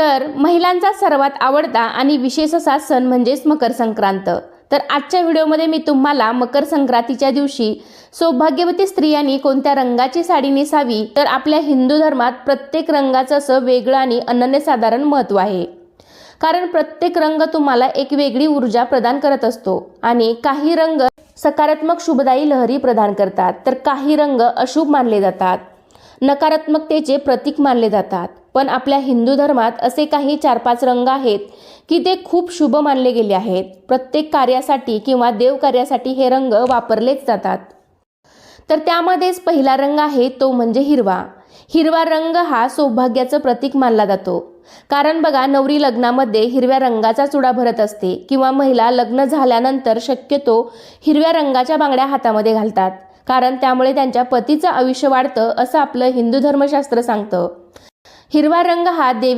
तर महिलांचा सर्वात आवडता आणि विशेष असा सण म्हणजेच मकर संक्रांत. तर आजच्या व्हिडिओमध्ये मी तुम्हाला मकर संक्रांतीच्या दिवशी सौभाग्यवती स्त्रियांनी कोणत्या रंगाची साडी नेसावी तर आपल्या हिंदू धर्मात प्रत्येक रंगाचं असं वेगळं आणि अनन्यसाधारण महत्त्व आहे. कारण प्रत्येक रंग तुम्हाला एक वेगळी ऊर्जा प्रदान करत असतो आणि काही रंग सकारात्मक शुभदायी लहरी प्रदान करतात तर काही रंग अशुभ मानले जातात. नकारात्मकतेचे प्रतीक मानले जातात. पण आपल्या हिंदू धर्मात असे काही चार पाच रंग आहेत की ते खूप शुभ मानले गेले आहेत. प्रत्येक कार्यासाठी किंवा देवकार्यासाठी हे रंग वापरलेच जातात. तर त्यामध्येच पहिला रंग आहे तो म्हणजे हिरवा. हिरवा रंग हा सौभाग्याचं प्रतीक मानला जातो. कारण बघा नवरी लग्नामध्ये हिरव्या रंगाचा चुडा भरत असते किंवा महिला लग्न झाल्यानंतर शक्यतो हिरव्या रंगाच्या बांगड्या हातामध्ये घालतात. कारण त्यामुळे त्यांच्या पतीचं आयुष्य वाढतं असं आपलं हिंदू धर्मशास्त्र सांगतं. हिरवा रंग हा देवी